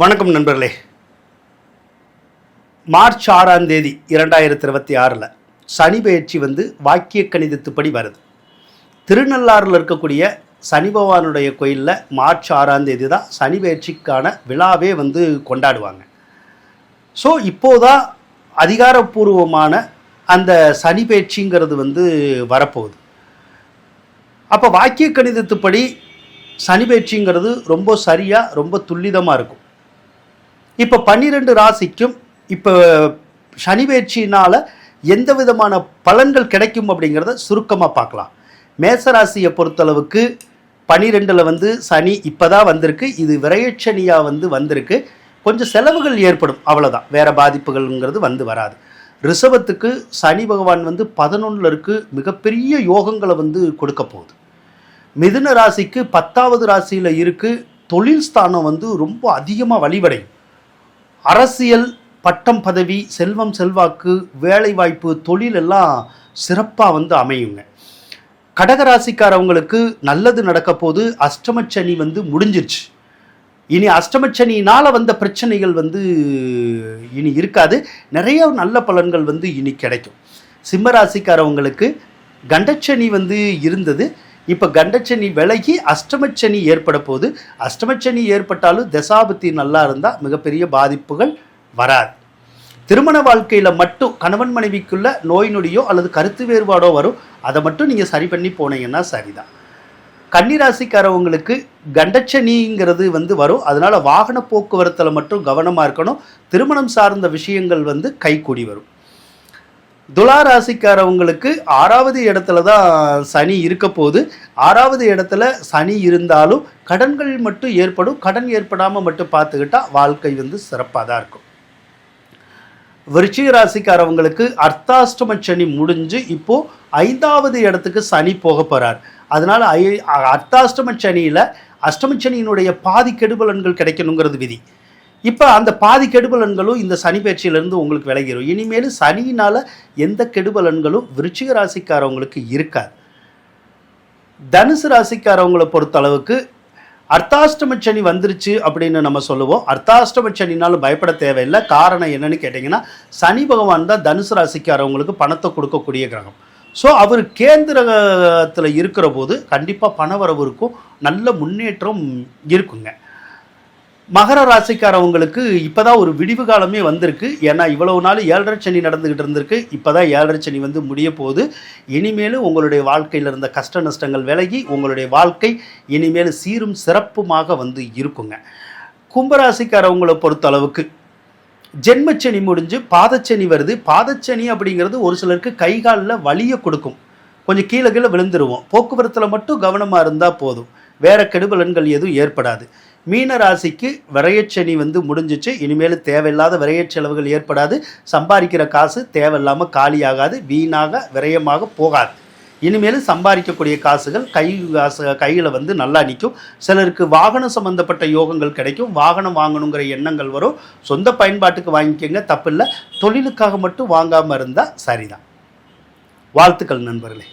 வணக்கம் நண்பர்களே. மார்ச் ஆறாம் தேதி இரண்டாயிரத்தி இருபத்தி ஆறில் சனி பயிற்சி வந்து வாக்கிய கணிதத்துப்படி வருது. திருநள்ளாறில் இருக்கக்கூடிய சனி பகவானுடைய கோயிலில் மார்ச் ஆறாம் தேதி தான் சனி பயிற்சிக்கான விழாவே வந்து கொண்டாடுவாங்க. ஸோ இப்போதான் அதிகாரப்பூர்வமான அந்த சனி பயிற்சிங்கிறது வந்து வரப்போகுது. அப்போ வாக்கிய கணிதத்துப்படி சனி பயிற்சிங்கிறது ரொம்ப சரியாக ரொம்ப துல்லிதமாக இருக்கும். இப்போ பன்னிரெண்டு ராசிக்கும் இப்போ சனி பயிற்சியினால் எந்த விதமான பலன்கள் கிடைக்கும் அப்படிங்கிறத சுருக்கமாக பார்க்கலாம். மேசராசியை பொறுத்தளவுக்கு பனிரெண்டில் வந்து சனி இப்போ தான் வந்திருக்கு. இது விரையச்சனியாக வந்து வந்திருக்கு. கொஞ்சம் செலவுகள் ஏற்படும். அவ்வளோதான் வேறு பாதிப்புகள்ங்கிறது வந்து வராது. ரிஷபத்துக்கு சனி பகவான் வந்து பதினொன்றில் இருக்கு. மிகப்பெரிய யோகங்களை வந்து கொடுக்க போகுது. மிதுன ராசிக்கு பத்தாவது ராசியில் இருக்குது தொழில் ஸ்தானம் வந்து ரொம்ப அதிகமாக வழிவடையும் அரசியல் பட்டம் பதவி செல்வம் செல்வாக்கு வேலைவாய்ப்பு தொழில் எல்லாம் சிறப்பாக வந்து அமையுங்க. கடகராசிக்காரவங்களுக்கு நல்லது நடக்க போது அஷ்டமச்சனி வந்து முடிஞ்சிருச்சு. இனி அஷ்டமச்சனினால் வந்த பிரச்சனைகள் வந்து இனி இருக்காது. நிறைய நல்ல பலன்கள் வந்து இனி கிடைக்கும். சிம்ம ராசிக்காரவங்களுக்கு கண்டச்சனி வந்து இருந்தது. இப்போ கண்டச்சனி விலகி அஷ்டமச்சனி ஏற்பட போது அஷ்டமச்சனி ஏற்பட்டாலும் தசாபத்தி நல்லா இருந்தால் மிகப்பெரிய பாதிப்புகள் வராது. திருமண வாழ்க்கையில் மட்டும் கணவன் மனைவிக்குள்ள நோய் நொடியோ அல்லது கருத்து வேறுபாடோ வரும். அதை மட்டும் நீங்கள் சரி பண்ணி போனீங்கன்னா சரிதான். கன்னிராசிக்காரவங்களுக்கு கண்டச்சனிங்கிறது வந்து வரும். அதனால் வாகன போக்குவரத்தில் மட்டும் கவனமாக இருக்கணும். திருமணம் சார்ந்த விஷயங்கள் வந்து கைகூடி வரும். துலா ராசிக்காரவங்களுக்கு ஆறாவது இடத்துல தான் சனி இருக்க போது ஆறாவது இடத்துல சனி இருந்தாலும் கடன்கள் மட்டும் ஏற்படும். கடன் ஏற்படாமல் மட்டும் பார்த்துக்கிட்டா வாழ்க்கை வந்து சிறப்பாக தான் இருக்கும். விருச்சிக ராசிக்காரவங்களுக்கு அர்த்தாஷ்டம சனி முடிஞ்சு இப்போது ஐந்தாவது இடத்துக்கு சனி போக போகிறார் அதனால் ஐ அர்த்தாஷ்டம சனியில் அஷ்டம சனியினுடைய பாதி கெடுபலன்கள் கிடைக்கணுங்கிறது விதி. இப்போ அந்த பாதி கெடுபலன்களும் இந்த சனி பயிற்சியிலேருந்து உங்களுக்கு விலகிடும் இனிமேல் சனியினால் எந்த கெடுபலன்களும் விருச்சிக ராசிக்காரவங்களுக்கு இருக்காது. தனுசு ராசிக்காரவங்களை பொறுத்தளவுக்கு அர்த்தாஷ்டம சனி வந்துருச்சு அப்படின்னு நம்ம சொல்லுவோம். அர்த்தாஷ்டம சனினாலும் பயப்பட தேவையில்லை. காரணம் என்னன்னு கேட்டிங்கன்னா சனி பகவான் தான் தனுசு ராசிக்காரவங்களுக்கு பணத்தை கொடுக்கக்கூடிய கிரகம். ஸோ அவர் கேந்திரத்தில் இருக்கிற போது கண்டிப்பாக பணவரவு இருக்கும். நல்ல முன்னேற்றம் இருக்குங்க. மகர ராசிக்காரவங்களுக்கு இப்போதான் ஒரு விடிவு காலமே வந்திருக்கு. ஏன்னா இவ்வளவு நாள் ஏழரை சனி நடந்துகிட்டு இருந்திருக்கு. இப்போதான் ஏழரை சனி வந்து முடிய போகுது. இனிமேலும் உங்களுடைய வாழ்க்கையில் இருந்த கஷ்ட நஷ்டங்கள் விலகி உங்களுடைய வாழ்க்கை இனிமேல் சீரும் சிறப்புமாக வந்து இருக்குங்க. கும்பராசிக்காரவங்களை பொறுத்த அளவுக்கு ஜென்மச்சனி முடிஞ்சு பாதச்சனி வருது. பாதச்சனி அப்படிங்கிறது ஒரு சிலருக்கு கை காலில் வலியை கொடுக்கும். கொஞ்சம் கீழே கீழே விழுந்துருவோம். போக்குவரத்தில் மட்டும் கவனமாக இருந்தால் போதும். வேற கெடுபலன்கள் எதுவும் ஏற்படாது. மீன ராசிக்கு விரையச்சனி வந்து முடிஞ்சிச்சு. இனிமேல் தேவையில்லாத விரையச் செலவுகள் ஏற்படாது. சம்பாதிக்கிற காசு தேவையில்லாமல் காலியாகாது. வீணாக விரயமாக போகாது. இனிமேல் சம்பாதிக்கக்கூடிய காசுகள் கை காசு கையில் வந்து நல்லா நிற்கும் சிலருக்கு வாகனம் சம்மந்தப்பட்ட யோகங்கள் கிடைக்கும். வாகனம் வாங்கணுங்கிற எண்ணங்கள் வரும். சொந்த பயன்பாட்டுக்கு வாங்கிக்கோங்க. தப்பில்லை. தொழிலுக்காக மட்டும் வாங்காமல் இருந்தால் சரிதான். வாழ்த்துக்கள் நண்பர்களே.